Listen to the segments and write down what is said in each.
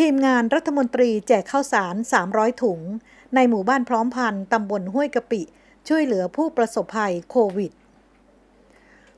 ทีมงานรัฐมนตรีแจกข้าวสาร 300 ถุง ในหมู่บ้านพร้อมพันธ์ตำบลห้วยกะปิ ช่วยเหลือผู้ประสบภัยโควิด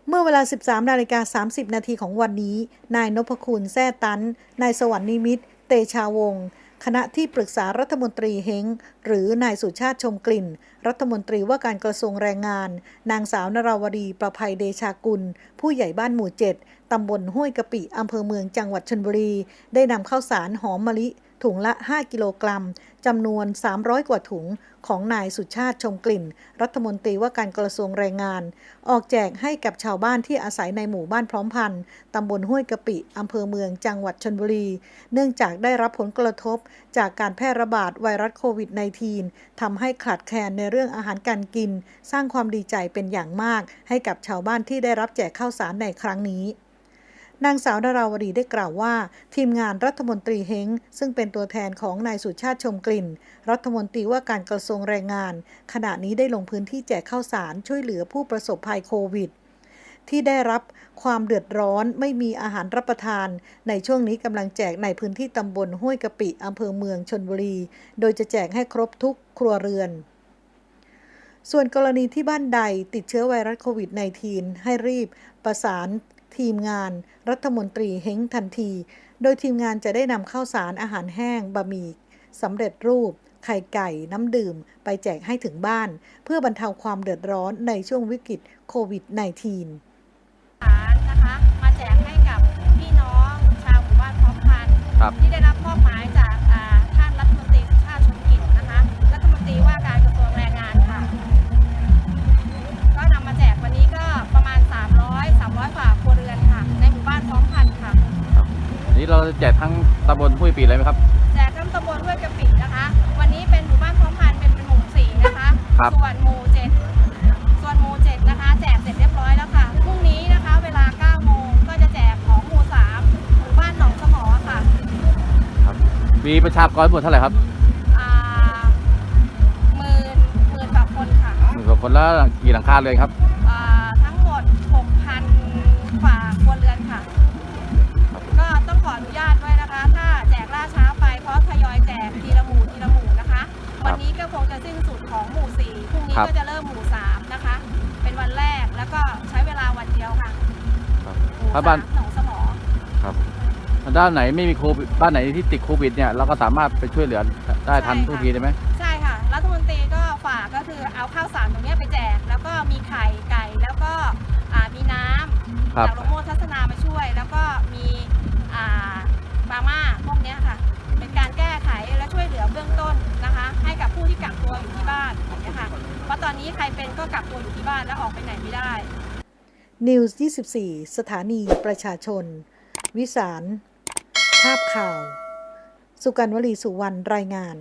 เมื่อเวลา 13นาฬิกา30 นาทีของวันนี้ นายนพคุณแซ่ตัน นายสวรรค์นิมิต เตชาวงศ์ คณะที่ปรึกษารัฐมนตรีเฮงหรือนายสุชาติชมกลิ่น รัฐมนตรีว่าการกระทรวงแรงงาน นางสาวนราวดีประภัยเดชากุล ผู้ใหญ่บ้านหมู่เจ็ดตำบลห้วยกะปิอำเภอเมืองจังหวัดชนบุรี ได้นำข้าวสารหอมมะลิ ถุงละ 5 กิโลกรัมจำนวน 300 กว่าถุงของนายสุชาติชมกลิ่น รัฐมนตรีว่าการกระทรวงแรงงาน ออกแจกให้กับชาวบ้านที่อาศัยในหมู่บ้านพร้อมพันธ์ตำบลห้วยกะปิอำเภอเมืองจังหวัดชนบุรี เนื่องจากได้รับผลกระทบจากการแพร่ระบาดไวรัสโควิด -19 ทำให้ขาดแคลนในเรื่องอาหารการกิน สร้างความดีใจเป็นอย่างมาก ให้กับชาวบ้านที่ได้รับแจกข้าวสารในครั้งนี้ นางสาวนราวดีได้กล่าวว่า ทีมงานรัฐมนตรีเฮงซึ่งเป็นตัวแทนของนายสุชาติชมกลิ่น รัฐมนตรีว่าการกระทรวงแรงงาน ขณะนี้ได้ลงพื้นที่แจกข้าวสารช่วยเหลือผู้ประสบภัยโควิด ที่ได้รับความเดือดร้อนไม่มีอาหารรับประทาน ในช่วงนี้กำลังแจกในพื้นที่ตำบลห้วยกะปิอำเภอเมืองชนบุรี โดยจะแจกให้ครบทุกครัวเรือนส่วนกรณีที่บ้านใดติดเชื้อไวรัสโควิด -19 ให้รีบประสาน ทีมงาน รัฐมนตรีเฮงทันที โดยทีมงานจะได้นำข้าวสารอาหารแห้งบะหมี่สำเร็จรูป ไข่ไก่ น้ำดื่ม ไปแจกให้ถึงบ้าน เพื่อบรรเทาความเดือดร้อนในช่วงวิกฤตโควิด -19 นนี้เราจะแจกทั้งตำบลห้วยปีเลยไหมครับ แจกทั้งตำบลห้วยกะปินะคะ วันนี้เป็นหมู่บ้านพร้อมพันธ์เป็นหมู่สี่นะคะ ครับ ส่วนหมู่เจ็ดส่วนหมู่เจ็ดนะคะ แจกเสร็จเรียบร้อยแล้วค่ะ พรุ่งนี้นะคะ เวลา9โมงก็จะแจกของหมู่สามหมู่บ้านหนองสมอค่ะมีประชากรทั้งหมดเท่าไหร่ครับอ่าหมื่นหมื่นกว่าคนค่ะหมื่นกว่าคนแล้วกี่หลังคาเลยครับ อ่าทั้งหมด6,000ฝ่าครัวเรือนค่ะก็ต้ องขออนุญาตด้วยนะคะ ถ้าแจกล่าช้าไปเพราะทยอยแจกทีละหมู่ทีละหมู่นะคะ วันนี้ก็คงจะสิ้นสุดของหมู่สี่พรุ่งนี้ครับ ก็จะเริ่มหมู่สามนะคะ เป็นวันแรกแล้วก็ใช้เวลาวันเดียวค่ะครับหมู่ถ้าสาบ้านมหนองสมอครับด้านไหนไม่มีโควิดบ้านไหนที่ติดโควิดเนี่ยเราก็สามารถไปช่วยเหลือได้ทันใช่ค่ะทุกทีได้ไหมใช่ค่ะ รัฐมนตรีก็ฝากก็คือเอาข้าวสารตรงเนี้ยไปแจก แล้วก็มีไข่ไก่แล้วก็อ่ามีน้ำครับ จากโรงโม่ทัศนามาช่วย แล้วก็มี นี้ใครเป็นก็กักตัวอยู่ที่บ้านแล้วออกไปไหนไม่ได้ News 24 สถานีประชาชน วิสาร ภาพข่าว สุกันวลีสุวรรณรายงาน